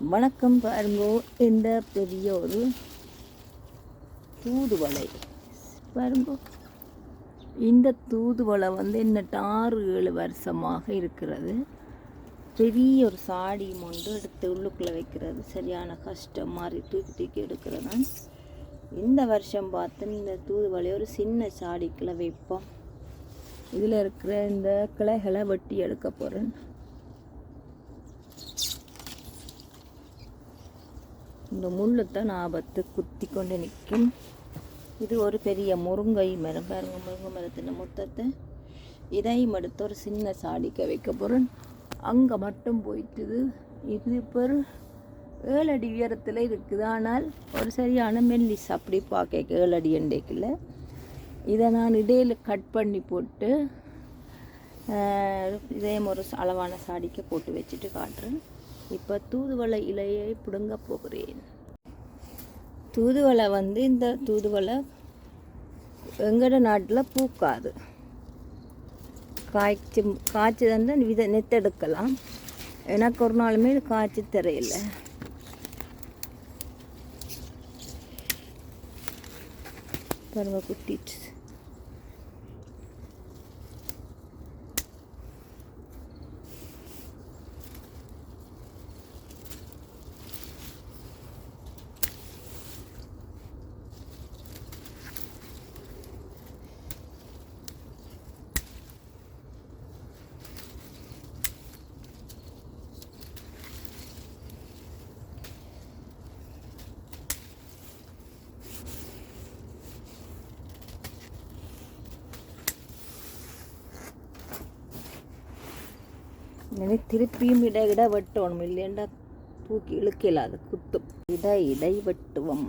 வணக்கம் பாருங்கோ. இந்த பெரிய ஒரு தூதுவளை. பாருங்கோ. இந்த தூதுவளை வந்து என்னட்டு ஆறு ஏழு வருஷமாக இருக்கிறது. பெரிய ஒரு சாடி மொண்டு எடுத்து உள்ளுக்குள்ளே வைக்கிறது. சரியான கஷ்டம் மாதிரி தூக்கி தூக்கி எடுக்கிறது இந்த வருஷம் பார்த்து இந்த தூதுவளை ஒரு சின்ன சாடிக்குள்ளே வைப்போம். இதில் இருக்கிற இந்த கிளைகளை வெட்டி எடுக்க போகிறேன் இந்த முள்ளுத்தான் ஆபத்து குத்தி கொண்டு நிற்கும். இது ஒரு பெரிய முருங்கை மரம். பாருங்க முருங்கை மரத்தின் மொத்தத்தை. இதையும் எடுத்து ஒரு சின்ன சாடிக்க வைக்க போகிறேன் அங்கே மட்டும் போயிட்டுது. இது இப்போ ஏழு அடி உயரத்தில் இருக்குது. ஆனால் ஒரு சரியான மெல்லிஸ் அப்படி பார்க்க ஏழு அடி எண்டைக்கில் இதை நான் இடையில் கட் பண்ணி போட்டு இதே ஒரு அளவான சாடிக்க போட்டு வச்சுட்டு காட்டுறேன். இப்போ தூதுவளை இலையை பிடுங்க போகிறேன். தூதுவளை வந்து இந்த தூதுவளை எங்கட நாட்டில் பூக்காது. காய்ச்சி காய்ச்சி வந்து வித நெத்தெடுக்கலாம். எனக்கு ஒரு நாளுமே இது காய்ச்சி தெரியல. பாருங்க குட்டிட்டு இனி திருப்பியும் இட இட வெட்டணும் இல்லைண்டா தூக்கி இழுக்கல அது குத்தும் இட இடை வெட்டுவோம்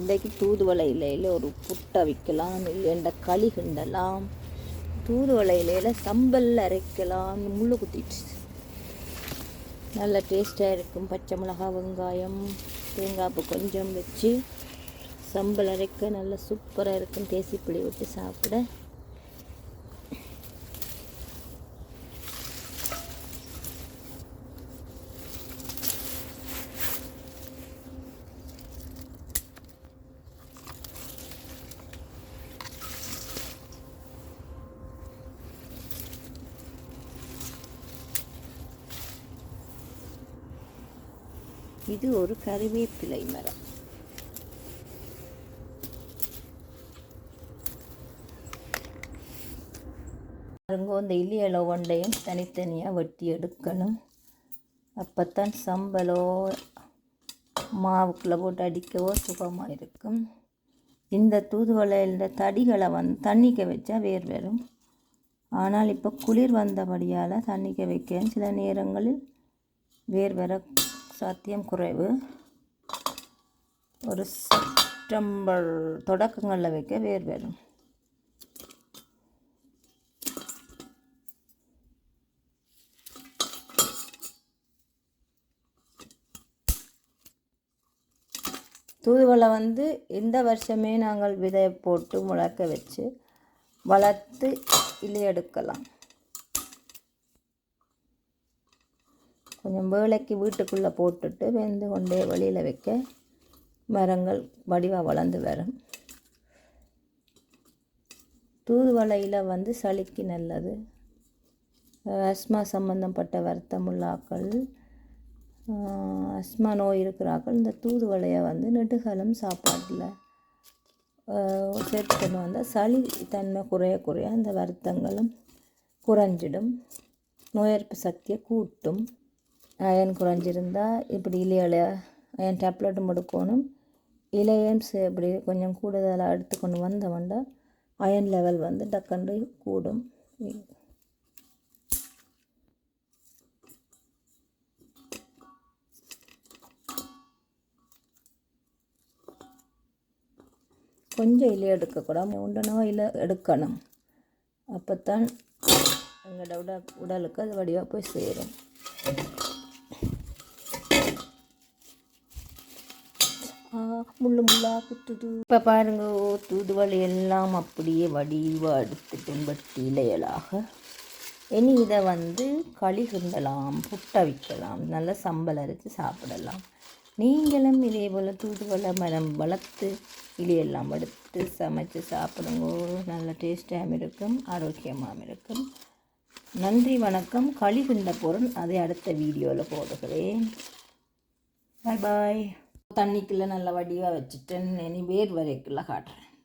இன்றைக்கு தூதுவளை இலையில் ஒரு புட்டை வைக்கலாம் இல்லைண்ட களி கிண்டலாம் தூதுவளை இலையில் சம்பல் அரைக்கலாம் முள்ளு குத்திடுச்சு. நல்ல டேஸ்ட்டாக இருக்கும். பச்சை மிளகாய் வெங்காயம் தேங்காய்ப்பு கொஞ்சம் வச்சு சம்பல் அரைக்க நல்ல சூப்பராக இருக்கும். தேசிப்பிடி விட்டு சாப்பிட. இது ஒரு கருவேப்பிலை மரம். பாருங்க இந்த இலியலை ஒன்றையும் தனித்தனியாக வெட்டி எடுக்கணும். அப்போத்தான் சம்பலோ மாவுக்குள்ளே போட்டு அடிக்கவோ சுகமாக இருக்கும். இந்த தூதுவளையில் தடிகளை வந்து தண்ணிக்க வச்சா வேர் வரும். ஆனால் இப்போ குளிர் வந்தபடியால் தண்ணிக்க வைக்க சில நேரங்களில் வேர் வர சாத்தியம் குறைவு. ஒரு செப்டம்பர் தொடக்கங்களில் வைக்க வேர் வேணும். தூதுவளை வந்து இந்த வருஷமே நாங்கள் விதையை போட்டு முளைக்க வச்சு வளர்த்து இலை எடுக்கலாம். கொஞ்சம் வேலைக்கு வீட்டுக்குள்ளே போட்டுட்டு வெந்து கொண்டே வெளியில் வைக்க மரங்கள் வடிவாக வளர்ந்து வரும். தூதுவளையில் வந்து சளிக்கு நல்லது. அஸ்மா சம்பந்தப்பட்ட வருத்தமுள்ளாக்கள் அஸ்மா நோய் இருக்கிறாக்கள் இந்த தூதுவளையை வந்து நெடுகாலம் சாப்பாட்டில் சேர்த்துக்கணும் வந்தால் சளி தன்மை குறைய குறைய அந்த வருத்தங்களும் குறைஞ்சிடும். நோய் சக்தியை கூட்டும். அயன் குறைஞ்சிருந்தால் இப்படி இலையில அயன் டேப்லெட் முடுக்கணும். இலையும் சே- இப்படி கொஞ்சம் கூடுதலாக எடுத்துக்கொண்டு வந்தவண்டா அயன் லெவல் வந்து டக்கண்டு கூடும். கொஞ்சம் இலை எடுக்கக்கூடாது உண்டனவா இலை எடுக்கணும். அப்போத்தான் எங்களோட உடலுக்கு அது வடிவாக போய் சேரும். முள்ளு முள்ளா குத்துது. இப்போ பாருங்க தூதுவளை எல்லாம் அப்படியே வடிவாக எடுத்துட்டு வெட்டி இலையலாக. இனி இதை வந்து களி கிண்டலாம் புட்டை வைக்கலாம் நல்லா சம்பளம் அரைச்சி சாப்பிடலாம். நீங்களும் இதே போல் தூதுவளை மரம் வளர்த்து இலையெல்லாம் எடுத்து சமைச்சு சாப்பிடுங்க. நல்ல டேஸ்டாகவும் இருக்கும் ஆரோக்கியமாகவும் இருக்கும். நன்றி வணக்கம். களி கிண்ட பொருள் அதை அடுத்த வீடியோவில் போடுகிறேன். பாய் பாய். தண்ணிக்குள்ளே நல்லா வடிவாக வச்சுட்டேன் இனி வேர் வரைக்குள்ள காட்டுறேன்.